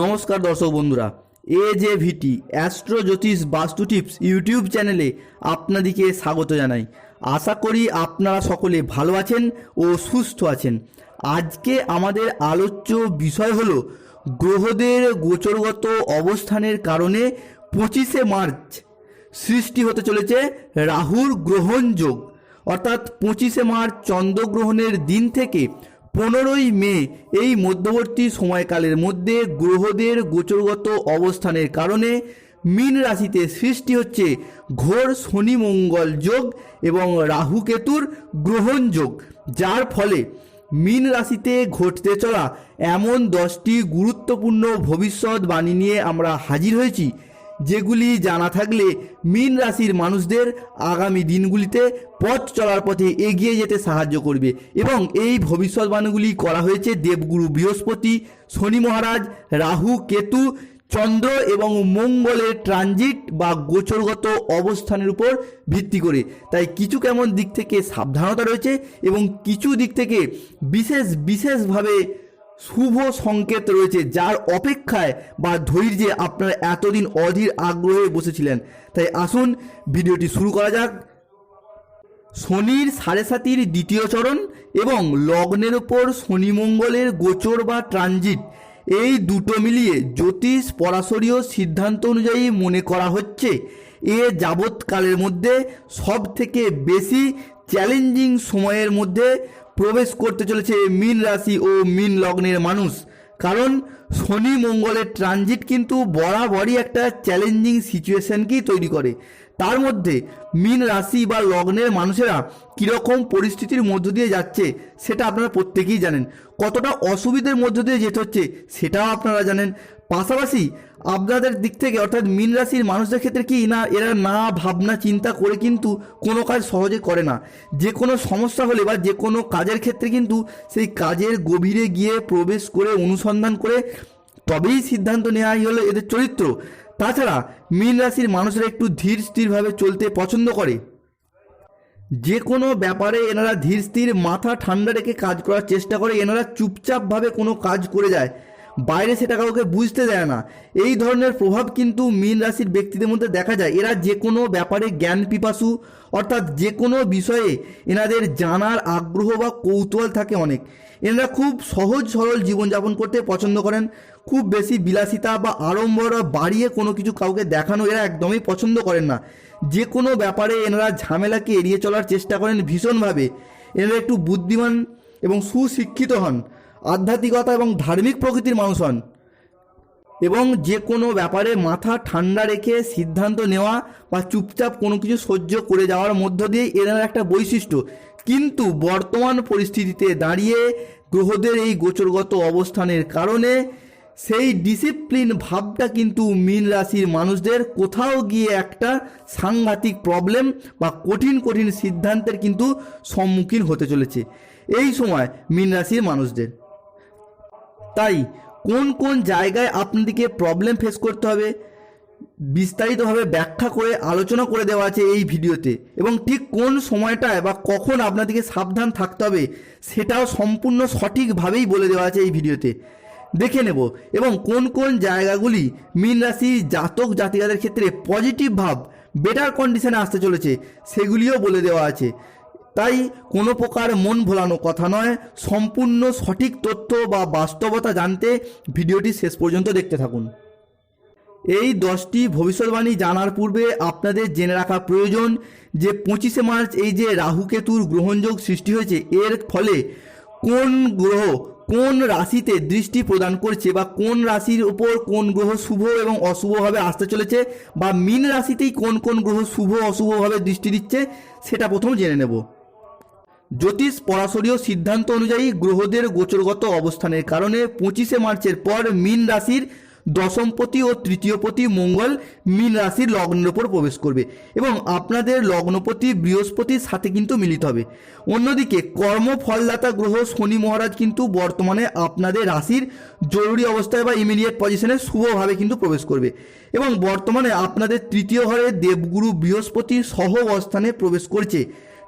নমস্কার দর্শক বন্ধুরা, এ জে ভিটি অ্যাস্ট্রো জ্যোতিষ বাস্তু টিপস ইউটিউব চ্যানেলে আপনাদেরকে স্বাগত জানাই। আশা করি আপনারা সকলে ভালো আছেন ও সুস্থ আছেন। আজকে আমাদের আলোচ্য বিষয় হলো, গ্রহদের গোচরগত অবস্থানের কারণে পঁচিশে মার্চ সৃষ্টি হতে চলেছে রাহুর গ্রহণ যোগ। অর্থাৎ পঁচিশে মার্চ চন্দ্রগ্রহণের দিন থেকে পনেরোই মে এই মধ্যবর্তী সময়কালের মধ্যে গ্রহদের গোচরগত অবস্থানের কারণে মীন রাশিতে সৃষ্টি হচ্ছে ঘোর শনি মঙ্গল যোগ এবং রাহু কেতুর গ্রহণ যোগ, যার ফলে মীন রাশিতে ঘটতে চলা এমন দশটি গুরুত্বপূর্ণ ভবিষ্যৎবাণী নিয়ে আমরা হাজির হয়েছি। যেগুলি জানা থাকলে মীন রাশির মানুষদের আগামী দিনগুলিতে পথ চলার পথে এগিয়ে যেতে সাহায্য করবে এবং এই ভবিষ্যৎবাণীগুলি করা হয়েছে দেবগুরু বৃহস্পতি, শনি মহারাজ, রাহু, কেতু, চন্দ্র এবং মঙ্গলের ট্রানজিট বা গোচরগত অবস্থানের উপর ভিত্তি করে। তাই কিছু কেমন দিক থেকে সাবধানতা রয়েছে এবং কিছু দিক থেকে বিশেষ বিশেষভাবে শুভ সংকেত রয়েছে, যার অপেক্ষায় বা ধৈর্যে আপনারা এতদিন অধীর আগ্রহে বসেছিলেন। তাই আসুন, ভিডিওটি শুরু করা যাক। শনির সাড়ে সাতির দ্বিতীয় চরণ এবং লগ্নের ওপর শনি মঙ্গলের গোচর বা ট্রানজিট, এই দুটো মিলিয়ে জ্যোতিষ পরাশরীয় সিদ্ধান্ত অনুযায়ী মনে করা হচ্ছে, এ যাবৎকালের মধ্যে সব থেকে বেশি চ্যালেঞ্জিং সময়ের মধ্যে প্রবেশ করতে চলেছে মীন রাশি ও মীন লগ্নের মানুষ। কারণ শনি মঙ্গলের ট্রানজিট কিন্তু বরাবরই একটা চ্যালেঞ্জিং সিচুয়েশানকেই তৈরি করে। তার মধ্যে মীন রাশি বা লগ্নের মানুষেরা কীরকম পরিস্থিতির মধ্য দিয়ে যাচ্ছে, সেটা আপনারা প্রত্যেকেই জানেন। কতটা অসুবিধের মধ্য দিয়ে যেতে হচ্ছে, সেটাও আপনারা জানেন। পাশাপাশি আপনাদের দিক থেকে অর্থাৎ মীন রাশির মানুষদের ক্ষেত্রে কি না, এরা না ভাবনা, চিন্তা করে কিন্তু কোনো কাজ সহজে করে না। যে কোনো সমস্যা হলে বা যে কোনো কাজের ক্ষেত্রে কিন্তু সেই কাজের গভীরে গিয়ে প্রবেশ করে, অনুসন্ধান করে তবেই সিদ্ধান্ত নেওয়াই হলো এদের চরিত্র। তাছাড়া মীন রাশির মানুষেরা একটু ধীর স্থিরভাবে চলতে পছন্দ করে। যে কোনো ব্যাপারে এনারা ধীর স্থির, মাথা ঠান্ডা রেখে কাজ করার চেষ্টা করে, এনারা চুপচাপভাবে কোনো কাজ করে যায়। বাইরে সেটা কাউকে বুঝতে দেয় না। এই ধরনের প্রভাব কিন্তু মীন রাশির ব্যক্তিদের মধ্যে দেখা যায়। এরা যে কোনো ব্যাপারে জ্ঞান পিপাসু, অর্থাৎ যে কোনো বিষয়ে এনাদের জানার আগ্রহ বা কৌতূহল থাকে অনেক। এনারা খুব সহজ সরল জীবনযাপন করতে পছন্দ করেন। খুব বেশি বিলাসিতা বা আড়ম্বর বাড়িয়ে কোনো কিছু কাউকে দেখানো এরা একদমই পছন্দ করেন না। যে কোনো ব্যাপারে এনারা ঝামেলাকে এড়িয়ে চলার চেষ্টা করেন ভীষণভাবে। এনারা একটু বুদ্ধিমান এবং সুশিক্ষিত হন, আধ্যাত্মিকতা এবং ধার্মিক প্রকৃতির মানুষ হন। এবং যে কোনো ব্যাপারে মাথা ঠান্ডা রেখে সিদ্ধান্ত নেওয়া বা চুপচাপ কোনো কিছু সহ্য করে যাওয়ার মধ্য দিয়ে এনার একটা বৈশিষ্ট্য কিন্তু বর্তমান পরিস্থিতিতে দাঁড়িয়ে গ্রহদের এই গোচরগত অবস্থানের কারণে সেই ডিসিপ্লিন ভাবটা কিন্তু মীন রাশির মানুষদের কোথাও গিয়ে একটা সাংঘাতিক প্রবলেম বা কঠিন কঠিন সিদ্ধান্তের কিন্তু সম্মুখীন হতে চলেছে এই সময় মীন রাশির মানুষদের। তাই কোন কোন জায়গায় আপনাদেরকে প্রবলেম ফেস করতে হবে? বিস্তারিতভাবে ব্যাখ্যা করে আলোচনা করে দেওয়া আছে এই ভিডিওতে। এবং ঠিক কোন সময়টায় বা কখন আপনাদেরকে সাবধান থাকতে হবে সেটাও সম্পূর্ণ সঠিকভাবেই বলে দেওয়া আছে এই ভিডিওতে। দেখে নেব, এবং কোন কোন জায়গাগুলি মীন রাশি জাতক জাতিকাদের ক্ষেত্রে পজিটিভ ভাব বেটার কন্ডিশনে আসতে চলেছে, সেগুলিও বলে দেওয়া আছে। তাই কোনো প্রকার মন ভোলানো কথা নয়, সম্পূর্ণ সঠিক তথ্য বা বাস্তবতা জানতে ভিডিওটি শেষ পর্যন্ত দেখতে থাকুন। এই দশটি ভবিষ্যৎবাণী জানার পূর্বে আপনাদের জেনে রাখা প্রয়োজন যে পঁচিশে মার্চ এই যে রাহু কেতুর গ্রহণযোগ সৃষ্টি হয়েছে, এর ফলে কোন গ্রহ কোন রাশিতে দৃষ্টি প্রদান করছে বা কোন রাশির উপর কোন গ্রহ শুভ এবং অশুভভাবে আসতে চলেছে বা মীন রাশিতেই কোন কোন গ্রহ শুভ অশুভভাবে দৃষ্টি দিচ্ছে, সেটা প্রথম জেনে নেব। জ্যোতিষ পরাশরীয় সিদ্ধান্ত অনুযায়ী গ্রহদের গোচরগত অবস্থানের কারণে পঁচিশে মার্চের পর মীন রাশির দশমপতি ও তৃতীয়পতি মঙ্গল মীন রাশির লগ্নের ওপর প্রবেশ করবে এবং আপনাদের লগ্নপতি বৃহস্পতির সাথে কিন্তু মিলিত হবে। অন্যদিকে কর্মফলদাতা গ্রহ শনি মহারাজ কিন্তু বর্তমানে আপনাদের রাশির জরুরি অবস্থায় বা ইমিডিয়েট পজিশনে শুভভাবে কিন্তু প্রবেশ করবে এবং বর্তমানে আপনাদের তৃতীয় ঘরে দেবগুরু বৃহস্পতি সহ অবস্থানে প্রবেশ করছে।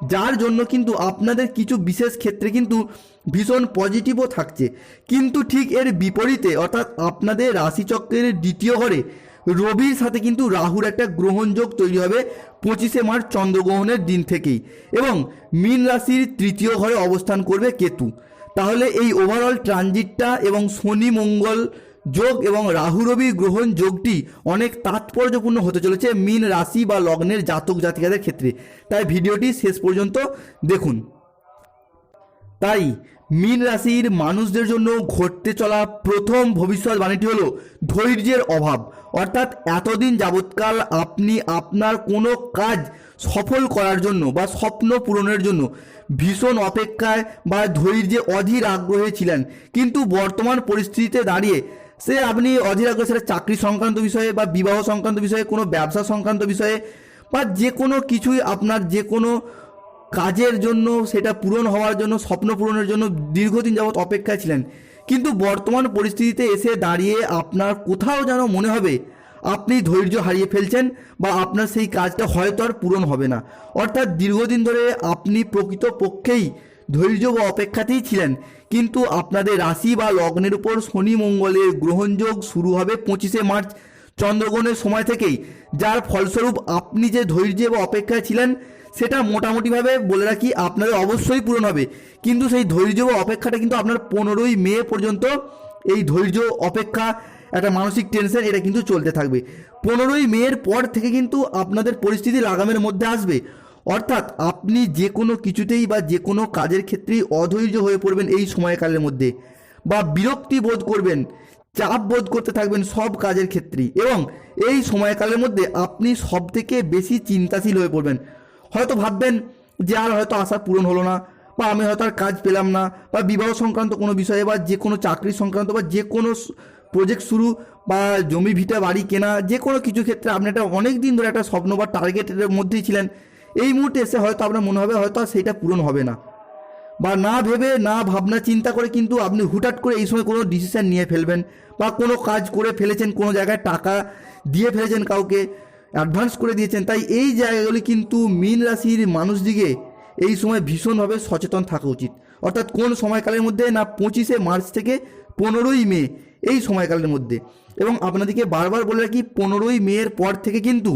যার জন্য কিন্তু আপনাদের কিছু বিশেষ ক্ষেত্রে কিন্তু ভীষণ পজিটিভও থাকছে। কিন্তু ঠিক এর বিপরীতে, অর্থাৎ আপনাদের রাশিচক্রের দ্বিতীয় ঘরে রবির সাথে কিন্তু রাহুর একটা গ্রহণযোগ তৈরি হবে পঁচিশে মার্চ চন্দ্রগ্রহণের দিন থেকেই। এবং মীন রাশির তৃতীয় ঘরে অবস্থান করবে কেতু। তাহলে এই ওভারঅল ট্রানজিটটা এবং শনি মঙ্গল যোগ এবং রাহু রবি গ্রহণ যোগটি অনেক তাৎপর্যপূর্ণ হতে চলেছে মীন রাশি বা লগ্নের জাতক জাতিকাদের ক্ষেত্রে। তাই ভিডিওটি শেষ পর্যন্ত দেখুন। তাই মীন রাশির মানুষদের জন্য ঘটতে চলা প্রথম ভবিষ্যৎবাণীটি হলো ধৈর্যের অভাব। অর্থাৎ এতদিন যাবৎকাল আপনি আপনার কোনো কাজ সফল করার জন্য বা স্বপ্ন পূরণের জন্য ভীষণ অপেক্ষায় বা ধৈর্যে অধীর আগ্রহে ছিলেন। কিন্তু বর্তমান পরিস্থিতিতে দাঁড়িয়ে সে আপনি অধীর আগ্রহ সেটা চাকরি সংক্রান্ত বিষয়ে বা বিবাহ সংক্রান্ত বিষয়ে, কোনো ব্যবসা সংক্রান্ত বিষয়ে বা যে কোনো কিছুই আপনার যে কোনো কাজের জন্য, সেটা পূরণ হওয়ার জন্য, স্বপ্ন পূরণের জন্য দীর্ঘদিন যাবৎ অপেক্ষায় ছিলেন। কিন্তু বর্তমান পরিস্থিতিতে এসে দাঁড়িয়ে আপনার কোথাও যেন মনে হবে, আপনি ধৈর্য হারিয়ে ফেলছেন বা আপনার সেই কাজটা হয়তো আর পূরণ হবে না। অর্থাৎ দীর্ঘদিন ধরে আপনি প্রকৃত পক্ষেই ধৈর্য বা অপেক্ষাতেই ছিলেন। কিন্তু আপনাদের রাশি বা লগ্নের উপর শনি মঙ্গলের গ্রহণযোগ শুরু হবে পঁচিশে মার্চ চন্দ্রগ্রহণের সময় থেকেই। যার ফলস্বরূপ আপনি যে ধৈর্য বা অপেক্ষায় ছিলেন, সেটা মোটামুটিভাবে বলে রাখি আপনাদের অবশ্যই পূরণ হবে। কিন্তু সেই ধৈর্য বা অপেক্ষাটা কিন্তু আপনার পনেরোই মে পর্যন্ত এই ধৈর্য, অপেক্ষা, একটা মানসিক টেনশন এটা কিন্তু চলতে থাকবে। পনেরোই মেয়ের পর থেকে কিন্তু আপনাদের পরিস্থিতি লাগামের মধ্যে আসবে। অর্থাৎ আপনি যে কোনো কিছুতেই বা যে কোনো কাজের ক্ষেত্রেই অধৈর্য হয়ে পড়বেন এই সময়কালের মধ্যে বা বিরক্তি বোধ করবেন, চাপ বোধ করতে থাকবেন সব কাজের ক্ষেত্রেই এবং এই সময়কালের মধ্যে আপনি সব থেকে বেশি চিন্তাশীল হয়ে পড়বেন। হয়তো ভাববেন যে আর হয়তো আশা পূরণ হলো না বা আমি হয়তো আর কাজ পেলাম না বা বিবাহ সংক্রান্ত কোনো বিষয়ে বা যে কোনো চাকরি সংক্রান্ত বা যে কোনো প্রজেক্ট শুরু বা জমি ভিটা বাড়ি কেনা যে কোনো কিছু ক্ষেত্রে আপনি একটা অনেক দিন ধরে একটা স্বপ্ন বা টার্গেটের মধ্যেই ছিলেন। এই মুহূর্তে এসে হয়তো আপনার মনে হবে, হয়তো সেইটা পূরণ হবে না। বা না ভেবে, না ভাবনা, চিন্তা করে কিন্তু আপনি হুটাট করে এই সময় কোনো ডিসিশন নিয়ে ফেলবেন বা কোনো কাজ করে ফেলেছেন, কোনো জায়গায় টাকা দিয়ে ফেলেছেন কাউকে অ্যাডভান্স করে দিয়েছেন, তাই এই জায়গাগুলি কিন্তু মীন রাশির মানুষদিকে এই সময় ভীষণভাবে সচেতন থাকা উচিত। অর্থাৎ কোন সময়কালের মধ্যে না পঁচিশে মার্চ থেকে পনেরোই মে, এই সময়কালের মধ্যে। এবং আপনাদেরকে বারবার বলে রাখি, পনেরোই মেয়ের পর থেকে কিন্তু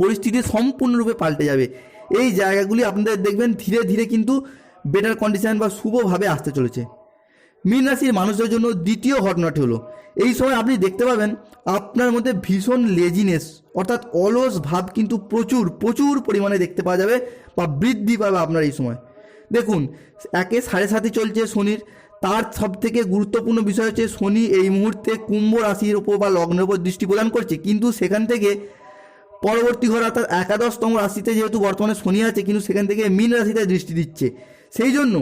পরিস্থিতি সম্পূর্ণরূপে পাল্টে যাবে। এই জায়গাগুলি আপনাদের দেখবেন ধীরে ধীরে কিন্তু বেটার কন্ডিশন বা শুভভাবে আসতে চলেছে। মীন রাশির মানুষদের জন্য দ্বিতীয় ঘটনাটি হলো, এই সময় আপনি দেখতে পাবেন আপনার মধ্যে ভীষণ লেজিনেস অর্থাৎ অলস ভাব কিন্তু প্রচুর প্রচুর পরিমাণে দেখতে পাওয়া যাবে বা বৃদ্ধি পাবে আপনার এই সময়। দেখুন, একে সাড়ে সাথে চলছে শনির, তার সব থেকে গুরুত্বপূর্ণ বিষয় হচ্ছে শনি এই মুহূর্তে কুম্ভ রাশির ওপর বা লগ্নের ওপর দৃষ্টি প্রদান করছে, কিন্তু সেখান থেকে পরবর্তী ঘর অর্থাৎ একাদশতম রাশিতে যেহেতু বর্তমানে শনি আছে, কিন্তু সেখান থেকে মীন রাশিতে দৃষ্টি দিচ্ছে। সেই জন্য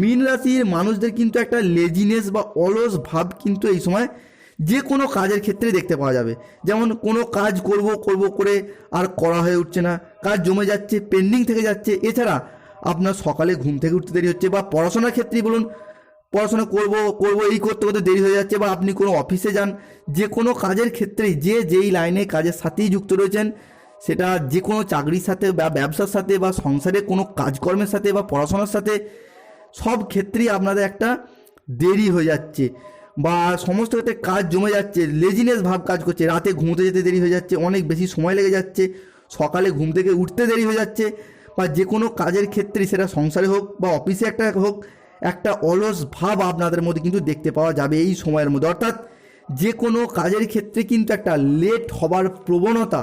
মীন রাশির মানুষদের কিন্তু একটা লেজিনেস বা অলস ভাব কিন্তু এই সময় যে কোনো কাজের ক্ষেত্রে দেখতে পাওয়া যাবে। যেমন কোনো কাজ করব করব করে আর করা হয়ে উঠছে না, কাজ জমে যাচ্ছে পেন্ডিং থেকে যাচ্ছে। এছাড়া আপনার সকালে ঘুম থেকে উঠতে দেরি হচ্ছে বা পড়াশোনার ক্ষেত্রেই বলুন পড়াশোনা করব করব, এই করতে করতে দেরি হয়ে যাচ্ছে। বা আপনি কোনো অফিসে যান, যে কোনো কাজের ক্ষেত্রেই যে যেই লাইনে কাজের সাথেই যুক্ত রয়েছেন, সেটা যে কোনো চাকরির সাথে বা ব্যবসার সাথে বা সংসারে কোনো কাজকর্মের সাথে বা পড়াশোনার সাথে, সব ক্ষেত্রেই আপনাদের একটা দেরি হয়ে যাচ্ছে বা সমস্ত ক্ষেত্রে কাজ জমে যাচ্ছে লেজিনেস ভাব কাজ করছে। রাতে ঘুমোতে যেতে দেরি হয়ে যাচ্ছে, অনেক বেশি সময় লেগে যাচ্ছে, সকালে ঘুম থেকে উঠতে দেরি হয়ে যাচ্ছে বা যে কোনো কাজের ক্ষেত্রে সেটা সংসারে হোক বা অফিসে একটা হোক একটা অলস ভাব আপনাদের মধ্যে কিন্তু দেখতে পাওয়া যাবে এই সময়ের মধ্যে। অর্থাৎ যে কোনো কাজের ক্ষেত্রে কিন্তু একটা লেট হবার প্রবণতা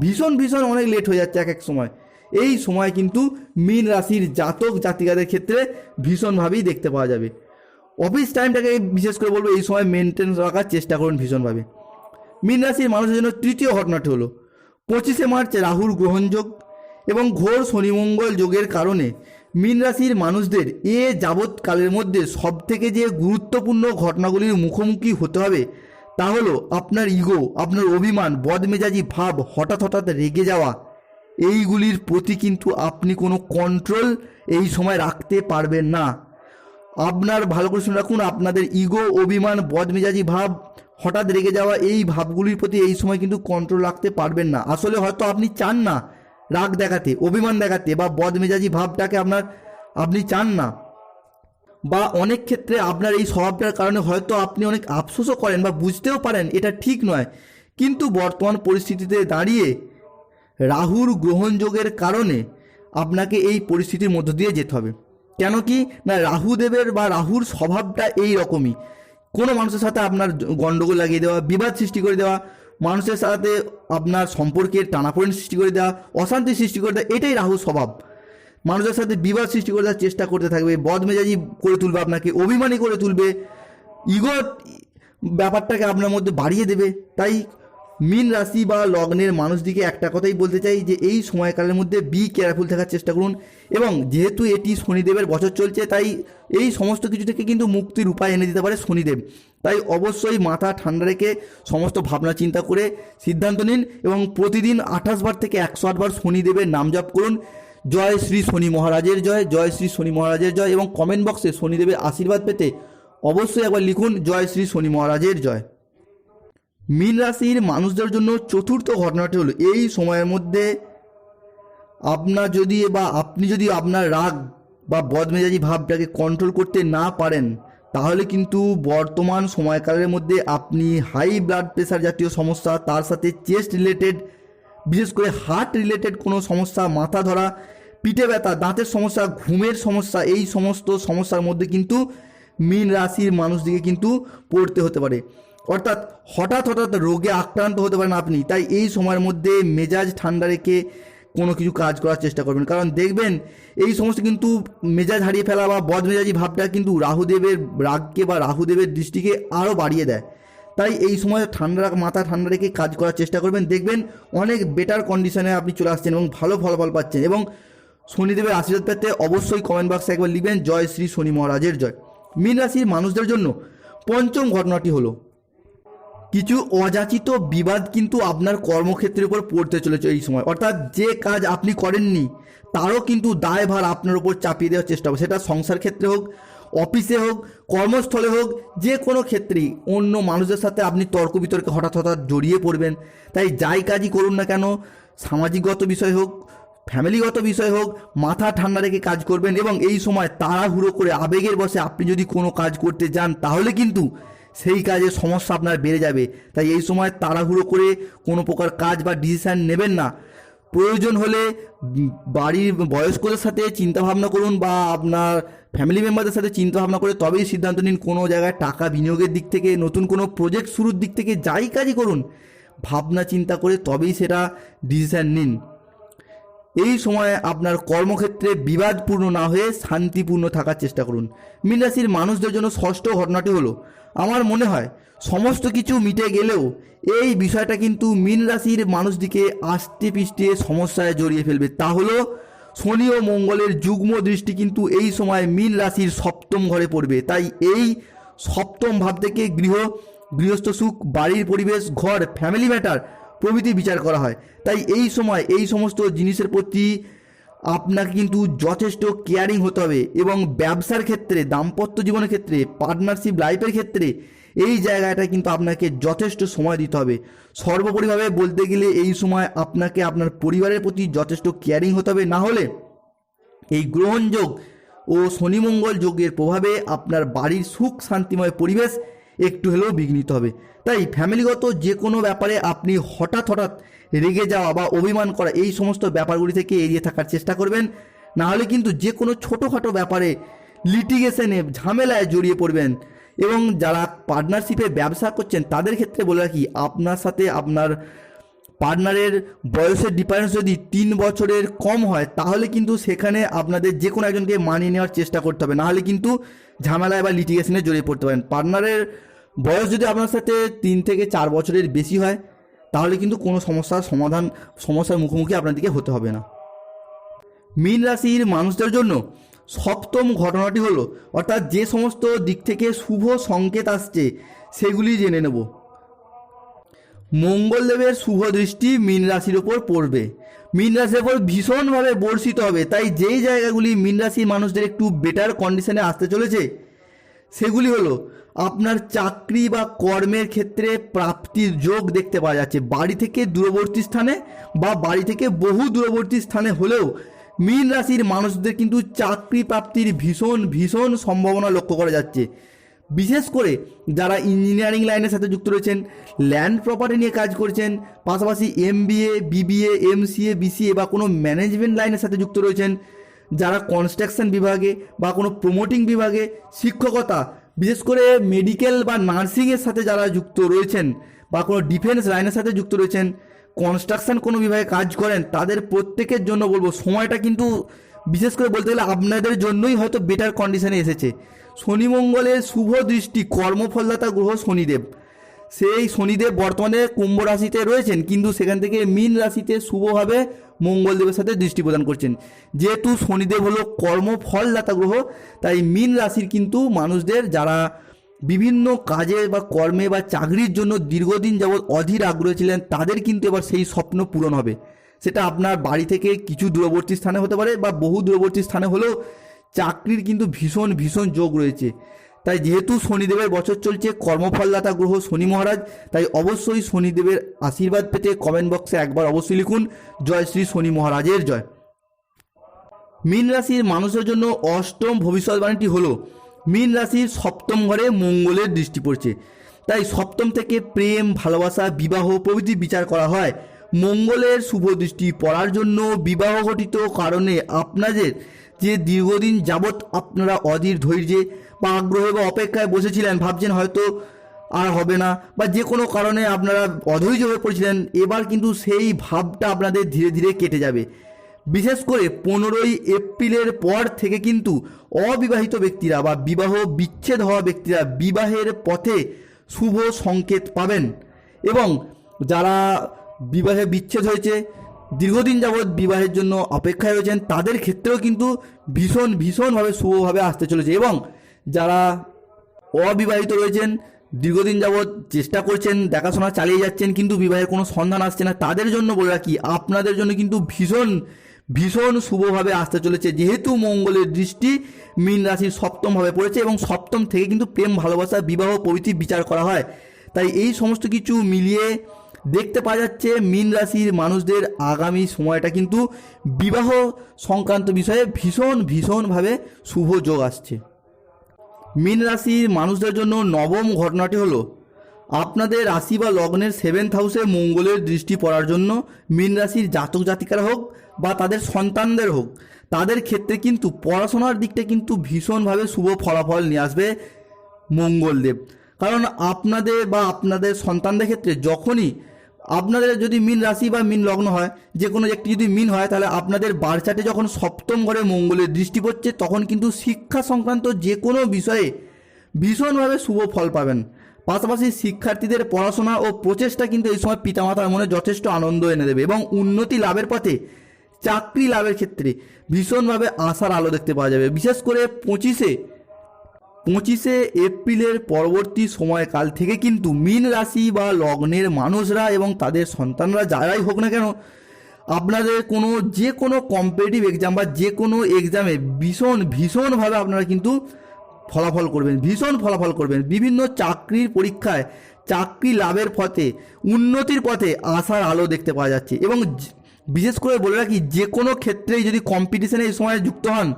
ভীষণ ভীষণ অনেক লেট হয়ে যাচ্ছে এক এক সময়। এই সময় কিন্তু মীন রাশির জাতক জাতিকাদের ক্ষেত্রে ভীষণভাবেই দেখতে পাওয়া যাবে। অফিস টাইমটাকে বিশেষ করে বলব, এই সময় মেনটেন রাখার চেষ্টা করুন ভীষণভাবে। মীন রাশির মানুষের জন্য তৃতীয় ঘটনাটি হলো, পঁচিশে মার্চ রাহুর গ্রহণযোগ এবং ঘোর শনিমঙ্গল যোগের কারণে মীন রাশির মানুষদের এ যাবৎকালের মধ্যে সবথেকে যে গুরুত্বপূর্ণ ঘটনাগুলির মুখোমুখি হতে হবে, তা হলো আপনার ইগো আপনার অভিমান, বদমেজাজি ভাব হঠাৎ হঠাৎ রেগে যাওয়া। এইগুলির প্রতি কিন্তু আপনি কোনো কন্ট্রোল এই সময় রাখতে পারবেন না। আপনার ভালো করে শুনে রাখুন, আপনাদের ইগো অভিমান, বদমেজাজি ভাব হঠাৎ রেগে যাওয়া, এই ভাবগুলির প্রতি এই সময় কিন্তু কন্ট্রোল রাখতে পারবেন না। আসলে হয়তো আপনি চান না রাগ দেখাতে, অভিমান দেখাতে বা বদমেজাজি ভাবটাকে আপনার আপনি চান না। বা অনেক ক্ষেত্রে আপনার এই স্বভাবটার কারণে হয়তো আপনি অনেক আফসোসও করেন বা বুঝতেও পারেন, এটা ঠিক নয়। কিন্তু বর্তমান পরিস্থিতিতে দাঁড়িয়ে রাহুর গ্রহণযোগের কারণে আপনাকে এই পরিস্থিতির মধ্য দিয়ে যেতে হবে। কেন কি? না, রাহুদেবের বা রাহুর স্বভাবটা এই রকমই। কোনো মানুষের সাথে আপনার গণ্ডগোল লাগিয়ে দেওয়া, বিবাদ সৃষ্টি করে দেওয়া মানুষের সাথে আপনার সম্পর্কের টানাপোড়েন সৃষ্টি করে দেওয়া, অশান্তি সৃষ্টি করে দেওয়া, এটাই রাহুর স্বভাব। মানুষের সাথে বিবাদ সৃষ্টি করে দেওয়ার চেষ্টা করতে থাকবে, বদমেজাজি করে তুলবে আপনাকে, অভিমানী করে তুলবে, ইগো ব্যাপারটাকে আপনার মধ্যে বাড়িয়ে দেবে। তাই মীন রাশি বা লগ্নের মানুষদিকে একটা কথাই বলতে চাই যে এই সময়কালের মধ্যে বি কেয়ারফুল থাকার চেষ্টা করুন এবং যেহেতু এটি শনিদেবের বছর চলছে, তাই এই সমস্ত কিছু থেকে কিন্তু মুক্তির উপায় এনে দিতে পারে শনিদেব। তাই অবশ্যই মাথা ঠান্ডা রেখে সমস্ত ভাবনা চিন্তা করে সিদ্ধান্ত নিন এবং প্রতিদিন আঠাশ বার থেকে একশো আট বার শনিদেবের নাম জপ করুন। জয় শ্রী শনি মহারাজের জয় জয় শ্রী শনি মহারাজের জয় এবং কমেন্ট বক্সে শনিদেবের আশীর্বাদ পেতে অবশ্যই একবার লিখুন জয় শ্রী শনি মহারাজের জয়। মীন রাশির মানুষদের জন্য চতুর্থ ঘটনাটি হলো, এই সময়ের মধ্যে আপনার যদি বা আপনি যদি আপনার রাগ বা বদমেজাজি ভাবটাকে কন্ট্রোল করতে না পারেন, তাহলে কিন্তু বর্তমান সময়কালের মধ্যে আপনি হাই ব্লাড প্রেশার জাতীয় সমস্যা, তার সাথে চেস্ট রিলেটেড বিশেষ করে হার্ট রিলেটেড কোনো সমস্যা, মাথা ধরা, পিঠে ব্যথা, দাঁতের সমস্যা, ঘুমের সমস্যা, এই সমস্ত সমস্যার মধ্যে কিন্তু মীন রাশির মানুষদিকে কিন্তু পড়তে হতে পারে। অর্থাৎ হঠাৎ হঠাৎ রোগে আক্রান্ত হতে পারেন আপনি। তাই এই সময়ের মধ্যে মেজাজ ঠান্ডা রেখে কোনো কিছু কাজ করার চেষ্টা করবেন। কারণ দেখবেন, এই সমস্ত কিন্তু মেজাজ হারিয়ে ফেলা বা বদমেজাজি ভাবটা কিন্তু রাহুদেবের রাগকে বা রাহুদেবের দৃষ্টিকে আরও বাড়িয়ে দেয়। তাই এই সময় ঠান্ডা মাথা ঠান্ডা রেখে কাজ করার চেষ্টা করবেন। দেখবেন অনেক বেটার কন্ডিশনে আপনি চলে আসছেন এবং ভালো ফলাফল পাচ্ছেন এবং শনিদেবের আশীর্বাদ পেতে অবশ্যই কমেন্ট বক্সে একবার লিখবেন, জয় শ্রী শনি মহারাজের জয়। মীন রাশির মানুষদের জন্য পঞ্চম ঘটনাটি হলো কিছু অযাচিত বিবাদ কিন্তু আপনার কর্মক্ষেত্রের উপর পড়তে চলেছে এই সময়। অর্থাৎ যে কাজ আপনি করেননি, তারও কিন্তু দায়ভার আপনার উপর চাপিয়ে দেওয়ার চেষ্টা হবে। সেটা সংসার ক্ষেত্রে হোক, অফিসে হোক, কর্মস্থলে হোক, যে কোনো ক্ষেত্রেই অন্য মানুষদের সাথে আপনি তর্ক বিতর্কে হঠাৎ হঠাৎ জড়িয়ে পড়বেন। তাই যাই কাজই করুন না কেন, সামাজিকগত বিষয় হোক, ফ্যামিলিগত বিষয় হোক, মাথা ঠান্ডা রেখে কাজ করবেন এবং এই সময় তাড়াহুড়ো করে আবেগের বসে আপনি যদি কোনো কাজ করতে যান, তাহলে কিন্তু সেই কাজে সমস্যা আপনার বেড়ে যাবে। তাই এই সময় তাড়াহুড়ো করে কোনো প্রকার কাজ বা ডিসিশান নেবেন না। প্রয়োজন হলে বাড়ির বয়স্কদের সাথে চিন্তা ভাবনা করুন বা আপনার ফ্যামিলি মেম্বারদের সাথে চিন্তা ভাবনা করে তবেই সিদ্ধান্ত নিন কোনো জায়গায় টাকা বিনিয়োগের দিক থেকে, নতুন কোনো প্রজেক্ট শুরুর দিক থেকে যাই কাজই করুন। ভাবনা চিন্তা করে তবেই সেটা ডিসিশান নিন। এই সময়ে আপনার কর্মক্ষেত্রে বিবাদপূর্ণ না হয়ে শান্তিপূর্ণ থাকার চেষ্টা করুন। মীন রাশির মানুষদের জন্য ষষ্ঠ ঘটনাটি হলো, আমার মনে হয় সমস্ত কিছু মিটে গেলেও এই বিষয়টা কিন্তু মীন রাশির মানুষদিকে আষ্টে পিষ্টে সমস্যায় জড়িয়ে ফেলবে। তা হলো, শনি ও মঙ্গলের যুগ্ম দৃষ্টি কিন্তু এই সময় মীন রাশির সপ্তম ঘরে পড়বে। তাই এই সপ্তম ভাব থেকে গৃহ, গৃহস্থ সুখ, বাড়ির পরিবেশ, ঘর ফ্যামিলি ম্যাটার প্রভৃতি বিচার করা হয়। তাই এই সময় এই সমস্ত জিনিসের প্রতি আপনাকে কিন্তু যথেষ্ট কেয়ারিং হতে হবে এবং ব্যবসার ক্ষেত্রে, দাম্পত্য জীবনের ক্ষেত্রে পার্টনারশিপ লাইফের ক্ষেত্রে এই জায়গাটা কিন্তু আপনাকে যথেষ্ট সময় দিতে হবে। সর্বোপরিভাবে বলতে গেলে এই সময় আপনাকে আপনার পরিবারের প্রতি যথেষ্ট কেয়ারিং হতে হবে। না হলে এই গ্রহণযোগ ও শনিমঙ্গল যোগের প্রভাবে আপনার বাড়ির সুখ শান্তিময় পরিবেশ একটু হলেও বিঘ্নিত হবে। তাই ফ্যামিলিগত যে কোনো ব্যাপারে আপনি হঠাৎ হঠাৎ রেগে যাওয়া বা অভিমান করা এই সমস্ত ব্যাপারগুলি থেকে এড়িয়ে থাকার চেষ্টা করবেন। নাহলে কিন্তু যে কোনো ছোটোখাটো ব্যাপারে লিটিগেশনে ঝামেলায় জড়িয়ে পড়বেন। এবং যারা পার্টনারশিপে ব্যবসা করছেন, তাদের ক্ষেত্রে বলে রাখি, আপনার সাথে আপনার পার্টনারের বয়সের ডিফারেন্স যদি তিন বছরের কম হয়, তাহলে কিন্তু সেখানে আপনাদের যে কোনো একজনকে মানিয়ে নেওয়ার চেষ্টা করতে হবে। নাহলে কিন্তু ঝামেলায় বা লিটিগেশনে জড়িয়ে পড়তে পারেন। পার্টনারের বয়স যদি আপনার সাথে তিন থেকে চার বছরের বেশি হয়, তাহলে কিন্তু কোনো সমস্যার সমাধান, সমস্যার মুখোমুখি আপনাদেরকে হতে হবে না। মীন রাশির মানুষদের জন্য সপ্তম ঘটনাটি হলো, অর্থাৎ যে সমস্ত দিক থেকে শুভ সংকেত আসছে, সেগুলি জেনে নেব। মঙ্গলদেবের শুভ দৃষ্টি মীন রাশির ওপর পড়বে। মীন রাশির ওপর ভীষণভাবে বর্ষিত হবে, তাই যেই জায়গাগুলি মীন রাশির মানুষদের একটু বেটার কন্ডিশনে আসতে চলেছে, সেগুলি হলো আপনার চাকরি বা কর্মের ক্ষেত্রে প্রাপ্তির যোগ দেখতে পাওয়া যাচ্ছে। বাড়ি থেকে দূরবর্তী স্থানে বা বাড়ি থেকে বহু দূরবর্তী স্থানে হলেও মীন রাশির মানুষদের কিন্তু চাকরি প্রাপ্তির ভীষণ ভীষণ সম্ভাবনা লক্ষ্য করা যাচ্ছে। বিশেষ করে যারা ইঞ্জিনিয়ারিং লাইনের সাথে যুক্ত রয়েছেন ল্যান্ড প্রপার্টি নিয়ে কাজ করছেন, পাশাপাশি M BA BBA M MCA BCA বা কোনো ম্যানেজমেন্ট লাইনের সাথে যুক্ত রয়েছেন, যারা কনস্ট্রাকশন বিভাগে বা কোনো প্রমোটিং বিভাগে শিক্ষকতা, বিশেষ করে মেডিকেল বা নার্সিংয়ের সাথে যারা যুক্ত রয়েছেন বা কোনো ডিফেন্স লাইনের সাথে যুক্ত রয়েছেন কনস্ট্রাকশন কোনো বিভাগে কাজ করেন, তাদের প্রত্যেকের জন্য বলব সময়টা কিন্তু বিশেষ করে বলতে গেলে আপনাদের জন্যই হয়তো বেটার কন্ডিশনে এসেছে। শনি মঙ্গলের শুভ দৃষ্টি কর্মফলদাতা গ্রহ শনিদেব। সেই শনিদেব বর্তমানে কুম্ভ রাশিতে রয়েছেন, কিন্তু সেখান থেকে মীন রাশিতে শুভভাবে মঙ্গলদেবের সাথে দৃষ্টি প্রদান করছেন। যেহেতু শনিদেব হলো কর্মফলদাতা গ্রহ, তাই মীন রাশির কিন্তু মানুষদের যারা বিভিন্ন কাজে বা কর্মে বা চাকরির জন্য দীর্ঘদিন যাবৎ অধীর আগ্রহ ছিলেন, তাদের কিন্তু এবার সেই স্বপ্ন পূরণ হবে। সেটা আপনার বাড়ি থেকে কিছু দূরবর্তী স্থানে হতে পারে বা বহু দূরবর্তী স্থানে হলেও চাকরির কিন্তু ভীষণ ভীষণ যোগ রয়েছে। তাই যেহেতু শনিদেবের বছর চলছে, কর্মফলদাতা গ্রহ শনি মহারাজ, তাই অবশ্যই শনিদেবের আশীর্বাদ পেতে কমেন্ট বক্সে একবার অবশ্যই লিখুন, জয় শ্রী শনি মহারাজের জয়। মীন রাশির মানুষের জন্য অষ্টম ভবিষ্যৎবাণীটি হলো, মীন রাশির সপ্তম ঘরে মঙ্গলের দৃষ্টি পড়ছে। তাই সপ্তম থেকে প্রেম, ভালোবাসা, বিবাহ প্রভৃতি বিচার করা হয়। মঙ্গলের শুভ দৃষ্টি পড়ার জন্য বিবাহ ঘটিত কারণে আপনাদের যে দীর্ঘদিন যাবৎ আপনারা অধীর ধৈর্যে বা আগ্রহে বা অপেক্ষায় বসেছিলেন, ভাবছেন হয়তো আর হবে না বা যে কোনো কারণে আপনারা অধৈর্য হয়ে পড়েছিলেন, এবার কিন্তু সেই ভাবটা আপনাদের ধীরে ধীরে কেটে যাবে। বিশেষ করে পনেরোই এপ্রিলের পর থেকে কিন্তু অবিবাহিত ব্যক্তিরা বা বিবাহ বিচ্ছেদ হওয়া ব্যক্তিরা বিবাহের পথে শুভ সংকেত পাবেন। এবং যারা বিবাহে বিচ্ছেদ হয়েছে দীর্ঘদিন যাবৎ বিবাহের জন্য অপেক্ষায় রয়েছেন, তাদের ক্ষেত্রেও কিন্তু ভীষণ, ভীষণভাবে শুভভাবে আসতে চলেছে এবং যারা অবিবাহিত রয়েছেন, দীর্ঘদিন যাবৎ চেষ্টা করছেন, দেখাশোনা চালিয়ে যাচ্ছেন, কিন্তু বিবাহের কোনো সন্ধান আসছে না, তাদের জন্য বলে রাখি, আপনাদের জন্য কিন্তু ভীষণ ভীষণ শুভভাবে আসতে চলেছে। যেহেতু মঙ্গলের দৃষ্টি মীন রাশির সপ্তমভাবে পড়েছে এবং সপ্তম থেকে কিন্তু প্রেম, ভালোবাসা, বিবাহ প্রভৃতি বিচার করা হয়। তাই এই সমস্ত কিছু মিলিয়ে দেখতে পাওয়া যাচ্ছে মীন রাশির মানুষদের আগামী সময়টা কিন্তু বিবাহ সংক্রান্ত বিষয়ে ভীষণ, ভীষণভাবে শুভ যোগ আসছে। মীন রাশির মানুষদের জন্য নবম ঘটনাটি হলো, আপনাদের রাশি বা লগ্নের সেভেন্থ হাউসে মঙ্গলের দৃষ্টি পড়ার জন্য মীন রাশির জাতক জাতিকারা হোক বা তাদের সন্তানদের হোক, তাদের ক্ষেত্রে কিন্তু পড়াশোনার দিকটা কিন্তু ভীষণভাবে শুভ ফলাফল নিয়ে আসবে মঙ্গলদেব। কারণ আপনাদের বা আপনাদের সন্তানদের ক্ষেত্রে যখনই আপনাদের যদি মিন রাশি বা মিন লগ্ন হয়, যে কোনো একটি যদি মিন হয়, তাহলে আপনাদের বারচাটে যখন সপ্তম ঘরে মঙ্গলের দৃষ্টি পড়ছে, তখন কিন্তু শিক্ষা সংক্রান্ত যে কোনো বিষয়ে ভীষণভাবে শুভ ফল পাবেন। পাশাপাশি শিক্ষার্থীদের পড়াশোনা ও প্রচেষ্টা কিন্তু এই সময় পিতামাতার মনে যথেষ্ট আনন্দ এনে দেবে এবং উন্নতি লাভের পথে চাকরি লাভের ক্ষেত্রে ভীষণভাবে আশার আলো দেখতে পাওয়া যাবে। বিশেষ করে পঁচিশে পঁচিশে এপ্রিলের পরবর্তী সময়কাল থেকে কিন্তু মীন রাশি বা লগ্নের মানুষরা এবং তাদের সন্তানরা যারাই হোক না কেন, আপনাদের কোনো যে কোনো কম্পিটিটিভ এক্সাম বা যে কোনো এক্সামে ভীষণ, ভীষণভাবে আপনারা কিন্তু ফলাফল করবেন, ভীষণ ফলাফল করবেন। বিভিন্ন চাকরির পরীক্ষায়, চাকরি লাভের পথে, উন্নতির পথে আশার আলো দেখতে পাওয়া যাচ্ছে। এবং বিশেষ করে বলে রাখি, যে কোনো ক্ষেত্রেই যদি কম্পিটিশনে এই সময় যুক্ত হন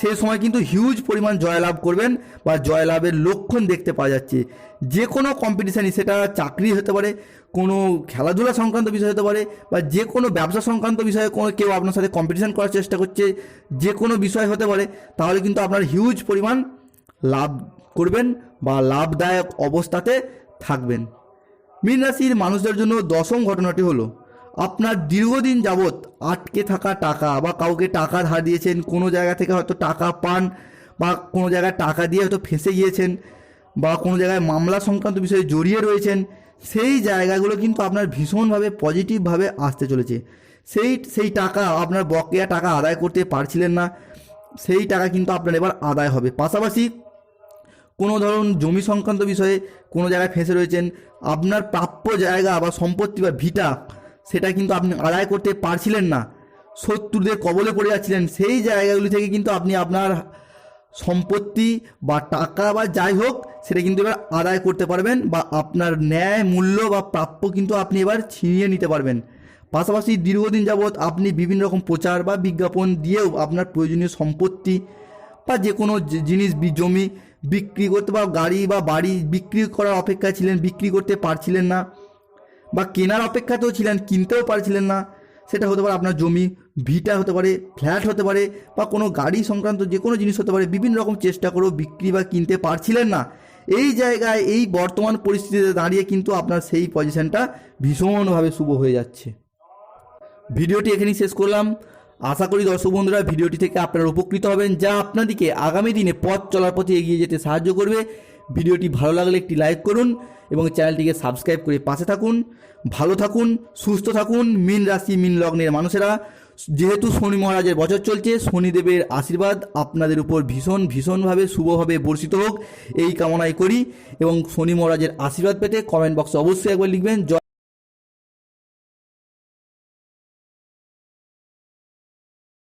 সেই সময় কিন্তু হিউজ পরিমাণ জয়লাভ করবেন বা জয়লাভের লক্ষণ দেখতে পাওয়া যাচ্ছে। যে কোনো কম্পিটিশানই সেটা চাকরি হতে পারে, কোনো খেলাধুলা সংক্রান্ত বিষয় হতে পারে, বা যে কোনো ব্যবসা সংক্রান্ত বিষয়ে কোনো কেউ আপনার সাথে কম্পিটিশান করার চেষ্টা করছে, যে কোনো বিষয় হতে পারে, তাহলে কিন্তু আপনার হিউজ পরিমাণ লাভ করবেন বা লাভদায়ক অবস্থাতে থাকবেন। মীন রাশির মানুষদের জন্য দশম ঘটনাটি হলো আপনার দীর্ঘদিন যাবৎ আটকে থাকা টাকা বা কাউকে টাকা ধার দিয়েছেন, কোনো জায়গা থেকে হয়তো টাকা পান বা কোনো জায়গায় টাকা দিয়ে হয়তো ফেঁসে গিয়েছেন বা কোনো জায়গায় মামলা সংক্রান্ত বিষয়ে জড়িয়ে রয়েছেন, সেই জায়গাগুলো কিন্তু আপনার ভীষণভাবে পজিটিভভাবে আসতে চলেছে। সেই সেই টাকা আপনার বকেয়া টাকা আদায় করতে পারছিলেন না, সেই টাকা কিন্তু আপনার এবার আদায় হবে। পাশাপাশি কোনো ধরুন জমি সংক্রান্ত বিষয়ে কোনো জায়গায় ফেঁসে রয়েছেন, আপনার প্রাপ্য জায়গা বা সম্পত্তি বা ভিটা সেটা কিন্তু আপনি আদায় করতে পারছিলেন না। শত্রুদের কবলে পড়ে যাচ্ছিলেন। সেই জায়গাগুলি থেকে কিন্তু আপনি আপনার সম্পত্তি বা টাকা বা যাই হোক, সেটা কিন্তু এবার আদায় করতে পারবেন বা আপনার ন্যায় মূল্য বা প্রাপ্য কিন্তু আপনি এবার ছিনিয়ে নিতে পারবেন। পাশাপাশি দীর্ঘদিন যাবৎ আপনি বিভিন্ন রকম প্রচার বা বিজ্ঞাপন দিয়েও আপনার প্রয়োজনীয় সম্পত্তি বা যে কোনো জিনিস জমি বিক্রি করতে বা গাড়ি বা বাড়ি বিক্রি করার অপেক্ষায় ছিলেন, বিক্রি করতে পারছিলেন না। বা কেনার অপেক্ষাতেও ছিলেন, কিনতেও পারছিলেন না। সেটা হতে পারে আপনার জমি, ভিটা হতে পারে, ফ্ল্যাট হতে পারে, বা কোনো গাড়ি সংক্রান্ত যে কোনো জিনিস হতে পারে, বিভিন্ন রকম চেষ্টা করেও বিক্রি বা কিনতে পারছিলেন না। এই জায়গায়, এই বর্তমান পরিস্থিতিতে দাঁড়িয়ে কিন্তু আপনার সেই পজিশনটা ভীষণভাবে শুভ হয়ে যাচ্ছে। ভিডিওটি এখানেই শেষ করলাম। আশা করি দর্শক বন্ধুরা, ভিডিওটি থেকে আপনারা উপকৃত হবেন, যা আপনাদেরকে আগামী দিনে পথ চলার পথে এগিয়ে যেতে সাহায্য করবে। ভিডিওটি ভালো লাগলে একটি লাইক করুন এবং চ্যানেলটিকে সাবস্ক্রাইব করে পাশে থাকুন। ভালো থাকুন, সুস্থ থাকুন, মিন রাশি, মিন লগ্নের মানুষেরা। যেহেতু শনি মহারাজের বছর চলছে, শনিদেবের আশীর্বাদ আপনাদের উপর ভীষণ, ভীষণভাবে শুভভাবে বর্ষিত হোক। এই কামনাই করি এবং শনি মহারাজের আশীর্বাদ পেতে কমেন্ট বক্সে অবশ্যই একবার লিখবেন। জয়